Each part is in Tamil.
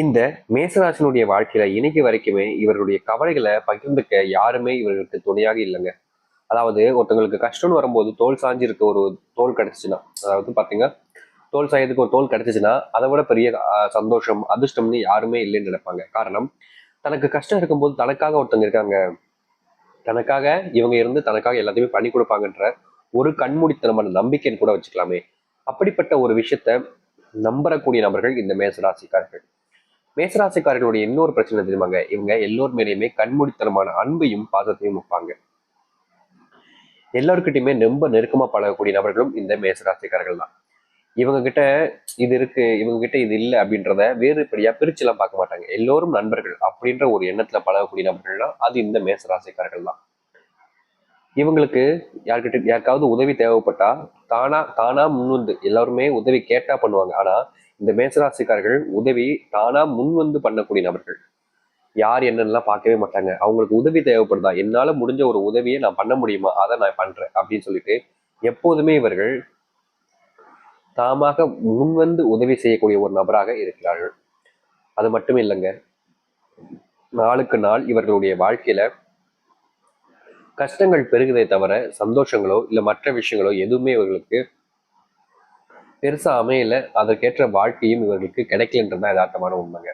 இந்த மேசராசினுடைய வாழ்க்கையில இன்னைக்கு வரைக்குமே இவருடைய கவலைகளை பகிர்ந்துக்க யாருமே இவர்களுக்கு துணையாக இல்லைங்க. அதாவது ஒருத்தங்களுக்கு கஷ்டம்னு வரும்போது தோல் சாஞ்சு இருக்க ஒரு தோல் கிடைச்சிச்சுன்னா அதாவது பாத்தீங்க தோல் சாயத்துக்கு ஒரு தோல் கிடைச்சிச்சுன்னா அதை விட பெரிய சந்தோஷம் அதிர்ஷ்டம்னு யாருமே இல்லைன்னு நினைப்பாங்க. காரணம் தனக்கு கஷ்டம் இருக்கும்போது தனக்காக ஒருத்தங்க இருக்காங்க. தனக்காக இவங்க இருந்து தனக்காக எல்லாத்தையுமே பண்ணி கொடுப்பாங்கன்ற ஒரு கண்மூடித்தனமான நம்பிக்கைன்னு கூட வச்சுக்கலாமே. அப்படிப்பட்ட ஒரு விஷயத்த நம்பரக்கூடிய நபர்கள் இந்த மேசராசிக்காரர்கள். மேசராசிக்காரர்களுடைய இன்னொரு பிரச்சனை தெரியுமாங்க? இவங்க எல்லோர் மேலேயுமே கண்மூடித்தனமான அன்பையும் பாசத்தையும் வைப்பாங்க. எல்லாருக்கிட்டையுமே ரொம்ப நெருக்கமா பழகக்கூடிய நபர்களும் இந்த மேசராசிக்காரர்கள் தான். இவங்க கிட்ட இது இருக்கு இவங்க கிட்ட இது இல்லை அப்படின்றத வேறுபடியா பிரிச்சு எல்லாம் பார்க்க மாட்டாங்க. எல்லோரும் நண்பர்கள் அப்படின்ற ஒரு எண்ணத்துல பழகக்கூடிய நபர்கள்னா அது இந்த மேசராசிக்காரர்கள் தான். இவங்களுக்கு யார்கிட்ட யாருக்காவது உதவி தேவைப்பட்டா தானா தானா முன்வந்து எல்லாருமே உதவி கேட்டா பண்ணுவாங்க. ஆனா இந்த மேசராசிக்காரர்கள் உதவி தானா முன் வந்து பண்ணக்கூடிய நபர்கள். யார் என்னன்னெல்லாம் பார்க்கவே மாட்டாங்க. அவங்களுக்கு உதவி தேவைப்படுதா? என்னால் முடிஞ்ச ஒரு உதவியை நான் பண்ண முடியுமா? அதை நான் பண்ணுறேன் அப்படின்னு சொல்லிட்டு எப்போதுமே இவர்கள் தாமாக முன்வந்து உதவி செய்யக்கூடிய ஒரு நபராக இருக்கிறார்கள். அது மட்டும் இல்லைங்க. நாளுக்கு நாள் இவர்களுடைய வாழ்க்கையில கஷ்டங்கள் பெருகுதே தவிர சந்தோஷங்களோ இல்லை மற்ற விஷயங்களோ எதுவுமே இவர்களுக்கு பெருசா அமையல. அதற்கேற்ற வாழ்க்கையும் இவர்களுக்கு கிடைக்கலன்றதான் யதார்த்தமான உண்மைங்க.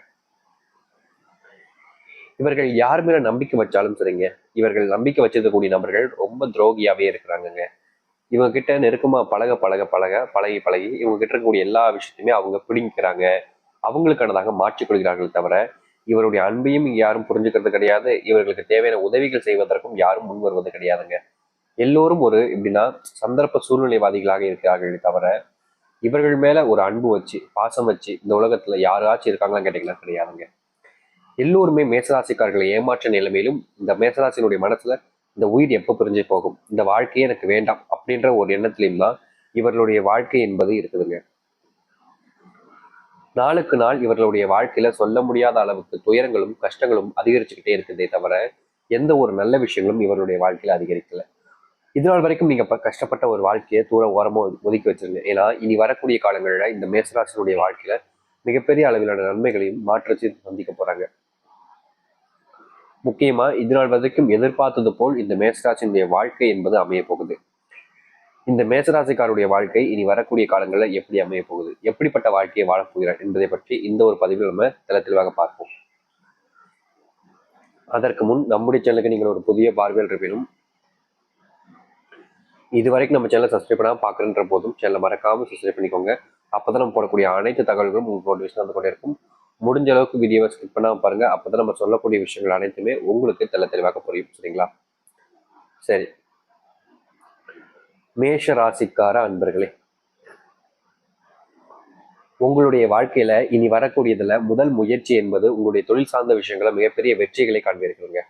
இவர்கள் யார் மேல நம்பிக்கை வச்சாலும் சரிங்க. இவர்கள் நம்பிக்கை வச்சிருக்கக்கூடிய நபர்கள் ரொம்ப துரோகியாவே இருக்கிறாங்கங்க. இவங்க கிட்ட நெருக்கமா பழக பழக பழக பழகி பழகி இவங்க கிட்ட இருக்கக்கூடிய எல்லா விஷயத்தையுமே அவங்க பிடிக்கிறாங்க அவங்களுக்கானதாக மாற்றிக் கொள்கிறார்கள் தவிர இவருடைய அன்பையும் யாரும் புரிஞ்சுக்கிறது கிடையாது. இவர்களுக்கு தேவையான உதவிகள் செய்வதற்கும் யாரும் முன் வருவது கிடையாதுங்க. எல்லோரும் ஒரு எப்படின்னா சந்தர்ப்ப சூழ்நிலைவாதிகளாக இருக்கிறார்கள் தவிர இவர்கள் மேல ஒரு அன்பு வச்சு பாசம் வச்சு இந்த உலகத்துல யாராச்சும் இருக்காங்களான்னு கேட்டீங்கன்னா கிடையாதுங்க. எல்லோருமே மேசராசிக்காரர்களை ஏமாற்ற நிலைமையிலும் இந்த மேசராசினுடைய மனசுல இந்த உயிர் எப்போ பிரிஞ்சு போகும் இந்த வாழ்க்கையே எனக்கு வேண்டாம் அப்படின்ற ஒரு எண்ணத்திலையும் தான் இவர்களுடைய வாழ்க்கை என்பது இருக்குதுங்க. நாளுக்கு நாள் இவர்களுடைய வாழ்க்கையில சொல்ல முடியாத அளவுக்கு துயரங்களும் கஷ்டங்களும் அதிகரிச்சுக்கிட்டே இருக்குதே தவிர எந்த ஒரு நல்ல விஷயங்களும் இவர்களுடைய வாழ்க்கையில அதிகரிக்கல. இது நாள் வரைக்கும் நீங்க கஷ்டப்பட்ட ஒரு வாழ்க்கையை தூர ஓரமா ஒதுக்கி வச்சிருங்க. ஏன்னா இனி வரக்கூடிய காலங்களில் இந்த மேசராசனுடைய வாழ்க்கையில மிகப்பெரிய அளவிலான நன்மைகளையும் மாற்றத்தையும் சந்திக்க போறாங்க. முக்கியமா இது நாள் வரைக்கும் எதிர்பார்த்தது போல் இந்த மேசராசினுடைய வாழ்க்கை என்பது அமைய போகுது. இந்த மேசராசிக்காருடைய வாழ்க்கை இனி வரக்கூடிய காலங்களில் எப்படி அமைய போகுது? எப்படிப்பட்ட வாழ்க்கையை வாழப் போகிறார் என்பதை பற்றி இந்த ஒரு பதிவில் நம்ம தெல தெளிவாக பார்ப்போம். அதற்கு முன் நம்முடைய சேனலுக்கு நீங்கள் ஒரு புதிய பார்வையில் இருப்பினும் இது வரைக்கும் நம்ம சேனலை சப்ஸ்கிரைப் பண்ணாமல் பார்க்குறன்ற போதும் சேனலை மறக்காமல் சப்ஸ்கிரைப் பண்ணிக்கோங்க. அப்பதான் நம்ம போடக்கூடிய அனைத்து தகவல்களும் உங்களுக்கு நோட்டிஃபிகேஷன் வந்து கொண்டே இருக்கும். முடிஞ்ச அளவுக்கு வீடியோவை ஸ்கிப் பண்ணாம பாருங்க. அப்பதான் நம்ம சொல்லக்கூடிய விஷயங்கள் அனைத்துமே உங்களுக்கு தெள்ள தெளிவாக புரியும். சரிங்களா? சரி. மேஷ ராசிக்கார அன்பர்களே. உங்களுடைய வாழ்க்கையில இனி வரக்கூடியதுல முதல் முயற்சி என்பது உங்களுடைய தொழில் சார்ந்த விஷயங்களை மிகப்பெரிய வெற்றிகளை காண்பீர்கள்ங்க.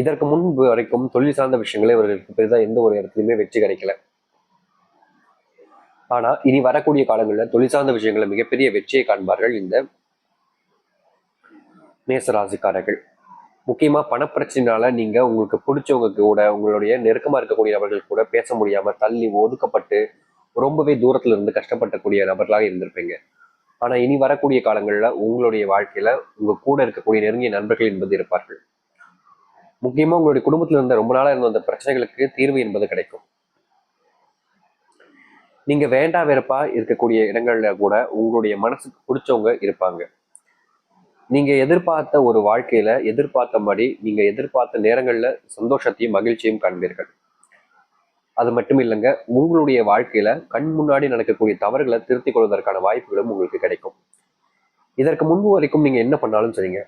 இதற்கு முன்பு வரைக்கும் தொழில் சார்ந்த விஷயங்களே இவர்களுக்கு பெரிதா எந்த ஒரு இடத்துலையுமே வெற்றி கிடைக்கல. ஆனா இனி வரக்கூடிய காலங்களில் தொழில் சார்ந்த விஷயங்களில் மிகப்பெரிய வெற்றியை காண்பார்கள் இந்த மேசராசிக்காரர்கள். முக்கியமா பணப்பிரச்சனைனால நீங்க உங்களுக்கு பிடிச்சவங்க கூட உங்களுடைய நெருக்கமா இருக்கக்கூடிய நபர்கள் கூட பேச முடியாம தள்ளி ஒதுக்கப்பட்டு ரொம்பவே தூரத்துல இருந்து கஷ்டப்படக்கூடிய நபர்களாக இருந்திருப்பீங்க. ஆனா இனி வரக்கூடிய காலங்களில் உங்களுடைய வாழ்க்கையில உங்க கூட இருக்கக்கூடிய நெருங்கிய நண்பர்கள் என்பது இருப்பார்கள். முக்கியமா உங்களுடைய குடும்பத்தில் இருந்த ரொம்ப நாளா இருந்த அந்த பிரச்சனைகளுக்கு தீர்வு என்பது கிடைக்கும். நீங்க வேண்டா வெறுப்பா இருக்கக்கூடிய இடங்கள்ல கூட உங்களுடைய மனசுக்கு பிடிச்சவங்க இருப்பாங்க. நீங்க எதிர்பார்த்த ஒரு வாழ்க்கையில எதிர்பார்த்தபடி நீங்க எதிர்பார்த்த நேரங்கள்ல சந்தோஷத்தையும் மகிழ்ச்சியும் காண்பீர்கள். அது மட்டும் இல்லைங்க உங்களுடைய வாழ்க்கையில கண் முன்னாடி நடக்கக்கூடிய தவறுகளை திருத்திக் கொள்வதற்கான வாய்ப்புகளும் உங்களுக்கு கிடைக்கும். இதற்கு முன்பு வரைக்கும் நீங்க என்ன பண்ணாலும் சரிங்க.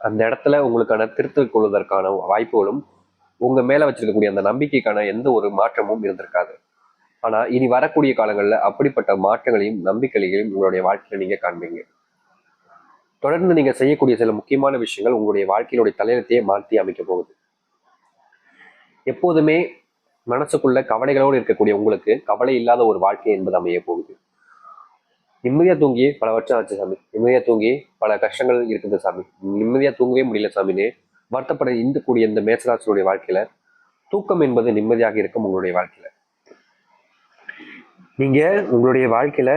அந்த இடத்துல உங்களுக்கான திருத்தல் கொள்வதற்கான வாய்ப்புகளும் உங்க மேல வச்சிருக்கக்கூடிய அந்த நம்பிக்கைக்கான எந்த ஒரு மாற்றமும் இருந்திருக்காது. ஆனா இனி வரக்கூடிய காலங்களில் அப்படிப்பட்ட மாற்றங்களையும் நம்பிக்கைகளையும் உங்களுடைய வாழ்க்கையில நீங்க காண்பீங்க. தொடர்ந்து நீங்க செய்யக்கூடிய சில முக்கியமான விஷயங்கள் உங்களுடைய வாழ்க்கையினுடைய தலையெழுத்தையே மாற்றி அமைக்க போகுது. எப்போதுமே மனசுக்குள்ள கவலைகளோடு இருக்கக்கூடிய உங்களுக்கு கவலை இல்லாத ஒரு வாழ்க்கை என்பது அமைய போகுது. நிம்மதியா தூங்கி பல வருஷம் ஆச்சு சாமி. நிம்மதியா தூங்கி பல கஷ்டங்கள் இருக்குது சாமி. நிம்மதியா தூங்கவே முடியல சாமின்னு வருத்தப்பட இந்த கூடிய இந்த மேசராசனுடைய வாழ்க்கையில தூக்கம் என்பது நிம்மதியாக இருக்கும் உங்களுடைய வாழ்க்கையில. நீங்க உங்களுடைய வாழ்க்கையில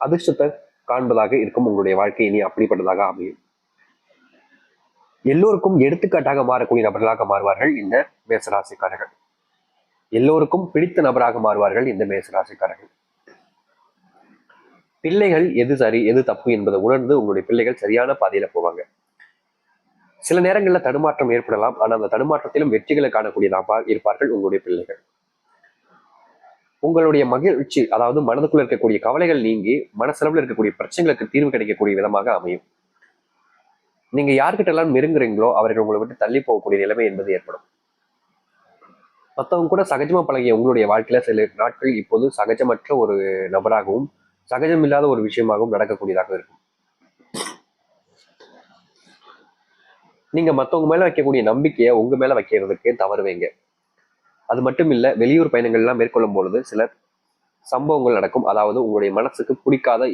அதிர்ஷ்டத்தை காண்பதாக இருக்கும் உங்களுடைய வாழ்க்கை இனி அப்படிப்பட்டதாக அமையும். எல்லோருக்கும் எடுத்துக்காட்டாக மாறக்கூடிய நபர்களாக மாறுவார்கள் இந்த மேசராசிக்காரர்கள். எல்லோருக்கும் பிடித்த நபராக மாறுவார்கள் இந்த மேசராசிக்காரர்கள். பிள்ளைகள் எது சரி எது தப்பு என்பதை உணர்ந்து உங்களுடைய பிள்ளைகள் சரியான பாதையில போவாங்க. சில நேரங்களில் தடுமாற்றம் ஏற்படலாம். ஆனால் அந்த தடுமாற்றத்திலும் வெற்றிகளை காணக்கூடியதாக இருப்பார்கள் உங்களுடைய பிள்ளைகள். உங்களுடைய மகிழ்ச்சி அதாவது மனதுக்குள்ள இருக்கக்கூடிய கவலைகள் நீங்கி மனசளவில் இருக்கக்கூடிய பிரச்சனைகளுக்கு தீர்வு கிடைக்கக்கூடிய விதமாக அமையும். நீங்க யார்கிட்ட எல்லாம் நெருங்குறீங்களோ அவர்கள் உங்களை விட்டு தள்ளி போகக்கூடிய நிலைமை என்பது ஏற்படும். மற்றவங்க கூட சகஜமா பழகிய உங்களுடைய வாழ்க்கையில சில நாட்கள் இப்போது சகஜமற்ற ஒரு நபராகவும் சகஜம் இல்லாத ஒரு விஷயமாகவும் நடக்கக்கூடியதாக இருக்கும். நீங்க மத்தவங்க மேல வைக்கக்கூடிய நம்பிக்கையை உங்க மேல வைக்கிறதுக்கு தவறுவீங்க. அது மட்டும் இல்ல வெளியூர் பயணங்கள்லாம் மேற்கொள்ளும் பொழுது சில சம்பவங்கள் நடக்கும். அதாவது உங்களுடைய மனசுக்கு பிடிக்காத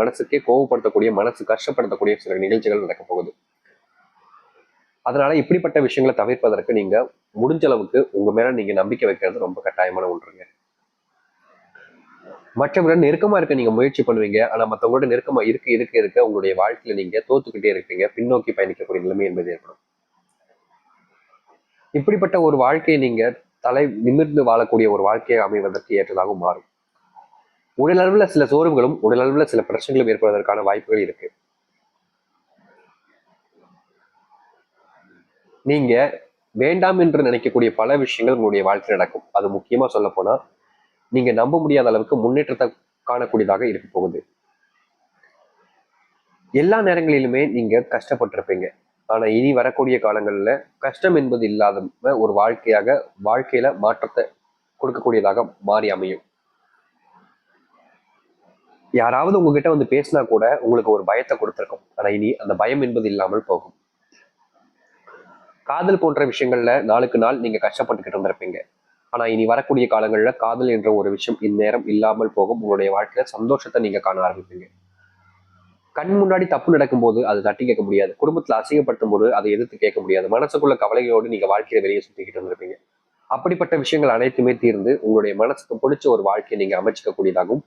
மனசுக்கே கோவப்படுத்தக்கூடிய மனசு கஷ்டப்படுத்தக்கூடிய சில நிகழ்ச்சிகள் நடக்க போகுது. அதனால இப்படிப்பட்ட விஷயங்களை தவிர்ப்பதற்கு நீங்க முடிஞ்ச அளவுக்கு உங்க மேல நீங்க நம்பிக்கை வைக்கிறது ரொம்ப கட்டாயமான ஒன்றுங்க. மற்றவர்கள் நெருக்கமா இருக்க நீங்க முயற்சி பண்ணுவீங்க. ஆனா மத்தவங்களோட நெருக்கமா இருக்க இருக்க இருக்க உங்களுடைய வாழ்க்கையில நீங்க தோத்துக்கிட்டே இருப்பீங்க. பின்னோக்கி பயணிக்கக்கூடிய நிலைமை என்பது ஏற்படும். இப்படிப்பட்ட ஒரு வாழ்க்கையை நீங்க தலை நிமிர்ந்து வாழக்கூடிய ஒரு வாழ்க்கையை அமைவதற்கு ஏற்றதாகவும் மாறும். உடலளவுல சில சோர்வுகளும் உடலளவுல சில பிரச்சனைகளும் ஏற்படுவதற்கான வாய்ப்புகள் இருக்கு. நீங்க வேண்டாம் என்று நினைக்கக்கூடிய பல விஷயங்கள் உங்களுடைய வாழ்க்கையில் நடக்கும். அது முக்கியமா சொல்ல போனா நீங்க நம்ப முடியாத அளவுக்கு முன்னேற்றத்தை காணக்கூடியதாக இருக்க போகுது. எல்லா நேரங்களிலுமே நீங்க கஷ்டப்பட்டிருப்பீங்க. ஆனா இனி வரக்கூடிய காலங்கள்ல கஷ்டம் என்பது இல்லாத ஒரு வாழ்க்கையாக வாழ்க்கையில மாற்றத்தை கொடுக்கக்கூடியதாக மாறி அமையும். யாராவது உங்ககிட்ட வந்து பேசினா கூட உங்களுக்கு ஒரு பயத்தை கொடுத்துருக்கும். ஆனா இனி அந்த பயம் என்பது இல்லாமல் போகும். காதல் போன்ற விஷயங்கள்ல நாளுக்கு நாள் நீங்க கஷ்டப்பட்டுக்கிட்டு இருந்திருப்பீங்க. ஆனா இனி வரக்கூடிய காலங்களில் காதல் என்ற ஒரு விஷயம் இந்நேரம் இல்லாமல் போகும். உங்களுடைய வாழ்க்கையில சந்தோஷத்தை நீங்க காண ஆரம்பிப்பீங்க. கண் முன்னாடி தப்பு நடக்கும்போது அது தட்டி கேட்க முடியாது. குடும்பத்துல அசிங்கப்படுத்தும் போது அதை எதிர்த்து கேட்க முடியாது. மனசுக்குள்ள கவலைகளோடு நீங்க வாழ்க்கையை வெளியே சுத்திக்கிட்டு வந்திருப்பீங்க அப்படிப்பட்ட விஷயங்கள் அனைத்துமே தீர்ந்து உங்களுடைய மனசுக்கு பிடிச்ச ஒரு வாழ்க்கையை நீங்க அமைச்சிக்கக்கூடியதாகவும்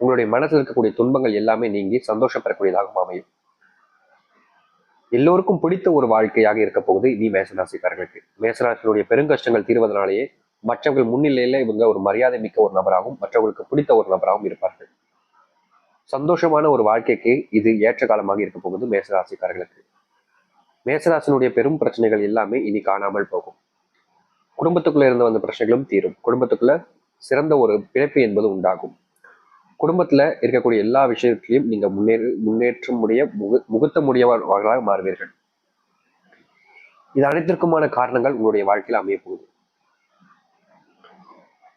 உங்களுடைய மனசில் இருக்கக்கூடிய துன்பங்கள் எல்லாமே நீங்கி சந்தோஷம் பெறக்கூடியதாகவும் அமையும். எல்லோருக்கும் பிடித்த ஒரு வாழ்க்கையாக இருக்க போகுது இனி மேசராசிக்காரர்களுக்கு. மேசராசியினுடைய பெருங்கஷ்டங்கள் தீர்வதனாலேயே மற்றவர்கள் முன்னிலையில இவங்க ஒரு மரியாதை மிக்க ஒரு நபராகவும் மற்றவர்களுக்கு பிடித்த ஒரு நபராகவும் இருப்பார்கள். சந்தோஷமான ஒரு வாழ்க்கைக்கு இது ஏற்ற காலமாக இருக்க போகுது மேசராசிக்காரர்களுக்கு. மேசராசினுடைய பெரும் பிரச்சனைகள் எல்லாமே இனி காணாமல் போகும். குடும்பத்துக்குள்ள இருந்து வந்த பிரச்சனைகளும் தீரும். குடும்பத்துக்குள்ள சிறந்த ஒரு பிழைப்பு என்பது உண்டாகும். குடும்பத்துல இருக்கக்கூடிய எல்லா விஷயத்திலையும் நீங்க முன்னேறு முன்னேற்றம் முடிய முகு முகுத்த முடியவர்களாக மாறுவீர்கள். இது அனைத்திற்குமான காரணங்கள் உங்களுடைய வாழ்க்கையில் அமைய போகுது.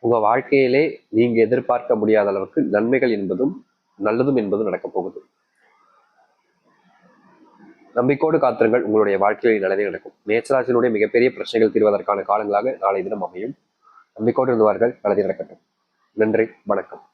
உங்கள் வாழ்க்கையிலே நீங்கள் எதிர்பார்க்க முடியாத அளவுக்கு நன்மைகள் என்பதும் நல்லதும் என்பதும் நடக்கப் போகுது. நம்பிக்கோடு காத்திருங்கள். உங்களுடைய வாழ்க்கையில் நல்லதே நடக்கும். மேச்சராசினுடைய மிகப்பெரிய பிரச்சனைகள் தீர்வதற்கான காலங்களாக நாளை தினம் அமையும். நம்பிக்கோடு இருந்தவார்கள் நல்லதே நடக்கட்டும். நன்றி. வணக்கம்.